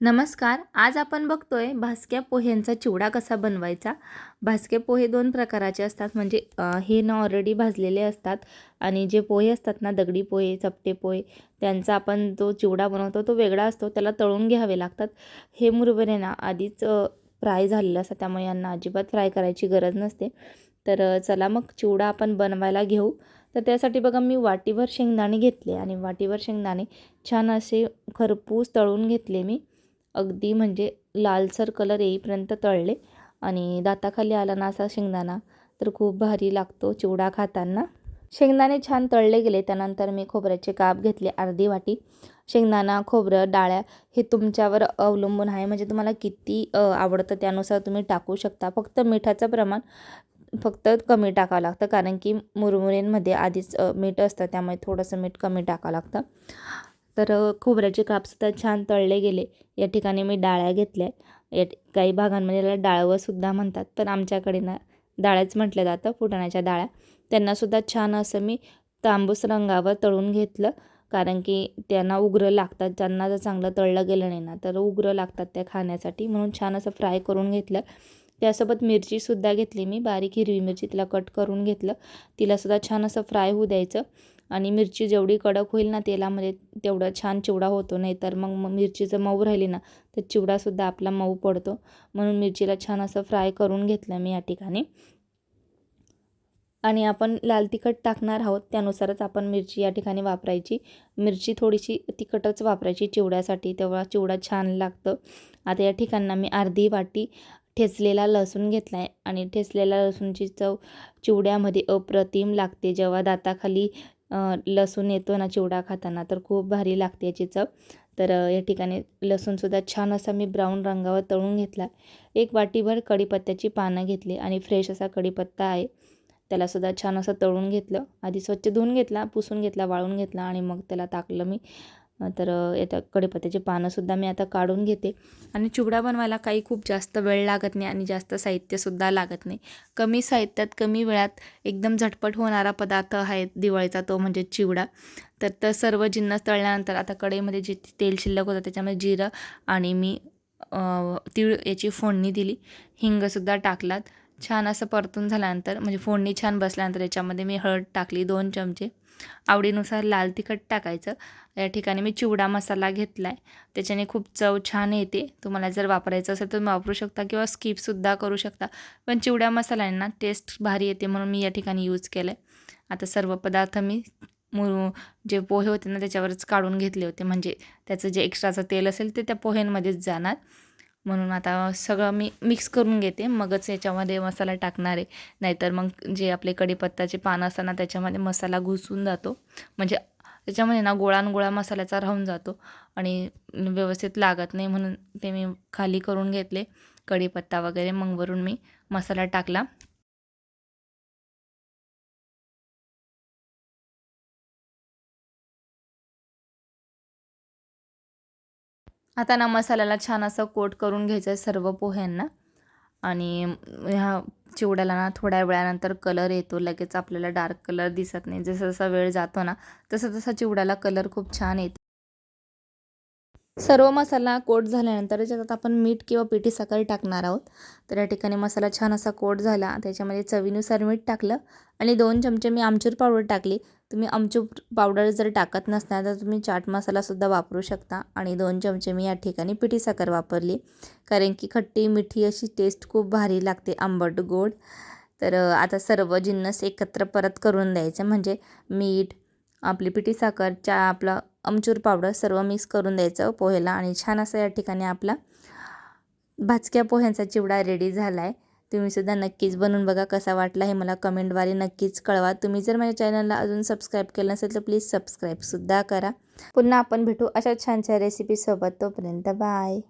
नमस्कार आज आपण बघतोय भास्क्या पोह्यांचा चिवडा कसा बनवायचा. भास्के पोहे दोन प्रकाराचे असतात म्हणजे हे ना ऑलरेडी भाजलेले असतात आणि जे पोहे असतात ना दगडी पोहे चपटे पोहे त्यांचा आपण जो चिवडा बनवतो तो वेगळा असतो त्याला तळून घ्यावे लागतात. हे मुरबरे ना आधीच फ्राय झालेलं असतं त्यामुळे यांना अजिबात फ्राय करायची गरज नसते. तर चला मग चिवडा आपण बनवायला घेऊ. तर त्यासाठी बघा मी वाटीभर शेंगदाणे घेतले आणि वाटीभर शेंगदाणे छान असे खरपूस तळून घेतले मी. अगदी म्हणजे लालसर कलर येईपर्यंत तळले. आणि दाताखाली आला ना असा शेंगदाणा तर खूप भारी लागतो चिवडा खाताना. शेंगदाणे छान तळले गेले त्यानंतर मी खोबऱ्याचे काप घेतले अर्धी वाटी. शेंगदाणा खोबरं डाळ्या हे तुमच्यावर अवलंबून आहे. म्हणजे तुम्हाला किती आवडतं त्यानुसार तुम्ही टाकू शकता. फक्त मिठाचं प्रमाण फक्त कमी टाकावं लागतं. कारण की मुरमुरेंमध्ये आधीच मीठ असतं त्यामुळे थोडंसं मीठ कमी टाकावं लागतं. तर खोबऱ्याचे कापसुद्धा छान तळले गेले. या ठिकाणी मी डाळ्या घेतल्या या काही भागांमध्ये याला डाळवंसुद्धा म्हणतात. पण आमच्याकडे ना डाळ्याच म्हटलं जातं फुटाण्याच्या डाळ्या. त्यांनासुद्धा छान असं मी तांबूस रंगावर तळून घेतलं. कारण की त्यांना उग्र लागतात. ज्यांना जर चांगलं तळलं गेलं नाही ना तर उग्र लागतात त्या खाण्यासाठी. म्हणून छान असं फ्राय करून घेतलं. त्यासोबत मिरचीसुद्धा घेतली मी. बारीक हिरवी मिरची तिला कट करून घेतलं. तिलासुद्धा छान असं फ्राय होऊ द्यायचं. आणि मिरची जेवढी कडक होईल ना तेलामध्ये तेवढं छान चिवडा होतो नाही तर मग मग मिरची जर मऊ राहिली ना तर चिवडासुद्धा आपला मऊ पडतो. म्हणून मिरचीला छान असं फ्राय करून घेतलं मी या ठिकाणी. आणि आपण लाल तिखट टाकणार आहोत त्यानुसारच आपण मिरची या ठिकाणी वापरायची. मिरची थोडीशी तिखटच वापरायची चिवड्यासाठी तेव्हा चिवडा छान लागतं. आता या ठिकाणं मी अर्धी वाटी ठेचलेला लसूण घेतला आहे आणि ठेचलेल्या लसूणची चव चिवड्यामध्ये अप्रतिम लागते. जेव्हा दाताखाली लसूण येतो ना चिवडा खाताना तर खूप भारी लागते याची चव. तर या ठिकाणी लसूणसुद्धा छान असा मी ब्राऊन रंगावर तळून घेतला. एक वाटीभर कढीपत्त्याची पानं घेतली आणि फ्रेश असा कढीपत्ता आहे. त्यालासुद्धा छान असं तळून घेतलं. आधी स्वच्छ धुवून घेतला पुसून घेतला वाळून घेतला आणि मग त्याला टाकलं मी. तर याच्या कढीपत्त्याची पानंसुद्धा मी आता काढून घेते. आणि चिवडा बनवायला काही खूप जास्त वेळ लागत नाही आणि जास्त साहित्यसुद्धा लागत नाही. कमी साहित्यात कमी वेळात एकदम झटपट होणारा पदार्थ आहे दिवाळीचा तो म्हणजे चिवडा. तर तर सर्व जिन्नस तळल्यानंतर आता कढईमध्ये जे तेल शिल्लक होतं त्याच्यामध्ये जिरं आणि मी तीळ याची फोडणी दिली. हिंगसुद्धा टाकलात. छान असं परतून झाल्यानंतर म्हणजे फोडणी छान बसल्यानंतर याच्यामध्ये मी हळद टाकली दोन चमचे. आवडीनुसार लाल तिखट टाकायचं. या ठिकाणी मी चिवडा मसाला घेतला आहे त्याच्याने खूप चव छान येते. तुम्हाला जर वापरायचं असेल तर तुम्ही वापरू शकता किंवा स्किपसुद्धा करू शकता. पण चिवड्या मसाल्यांना टेस्ट भारी येते म्हणून मी या ठिकाणी यूज केलं आहे आता सर्व पदार्थ मी मु जे पोहे होते ना त्याच्यावरच काढून घेतले होते. म्हणजे त्याचं जे एक्स्ट्राचं तेल असेल ते त्या पोह्यांमध्येच जाणार. म्हणून आता सगळं मी मिक्स करून घेते. मगच याच्यामध्ये मसाला टाकणार आहे. नाहीतर मग जे आपले कढीपत्ताचे पानं असताना त्याच्यामध्ये मसाला घुसून जातो. म्हणजे त्याच्यामध्ये ना गोळा गोळा मसाल्याचा राहून जातो. आणि व्यवस्थित लागत नाही म्हणून ते मी खाली करून घेतले. कढीपत्ता वगैरे मग वरून मी मसाला टाकला. आता ना मसाल्याला छान असं कोट करून घ्यायचं आहे सर्व पोह्यांना. आणि ह्या चिवड्याला ना थोड्या वेळानंतर कलर येतो. लगेच आपल्याला डार्क कलर दिसत नाही. जसं जसा वेळ जातो ना तसं तसा चिवड्याला कलर खूप छान येतो. सर्व मसाला कोट झाल्यानंतर त्याच्यात आपण मीठ किंवा पिठी साखर टाकणार आहोत. तर या ठिकाणी मसाला छान असा कोट झाला. त्याच्यामध्ये चवीनुसार मीठ टाकलं आणि दोन चमचे मी आमचूर पावडर टाकली. तुम्ही आमचूर पावडर जर टाकत नसणार तर तुम्ही चाट मसालासुद्धा वापरू शकता आणि दोन चमचे मी या ठिकाणी पिठी साखर वापरली. कारण की खट्टी मिठी अशी टेस्ट खूप भारी लागते आंबट गोड. तर आता सर्व जिन्नस एकत्र परत करून द्यायचं. म्हणजे मीठ आपली पिठी साखर चा आपला अमचूर पावडर सर्व मिक्स करून द्यायचं पोहेला आणि छान असं या ठिकाणी आपला भाजक्या पोह्यांचा चिवडा रेडी झाला आहे तुम्हीसुद्धा नक्कीच बनवून बघा कसा वाटला हे मला कमेंटद्वारे नक्कीच कळवा. तुम्ही जर माझ्या चॅनलला अजून सबस्क्राईब केलं नसेल तर प्लीज सबस्क्राईबसुद्धा करा. पुन्हा आपण भेटू अशा छान छान रेसिपीसोबत तोपर्यंत बाय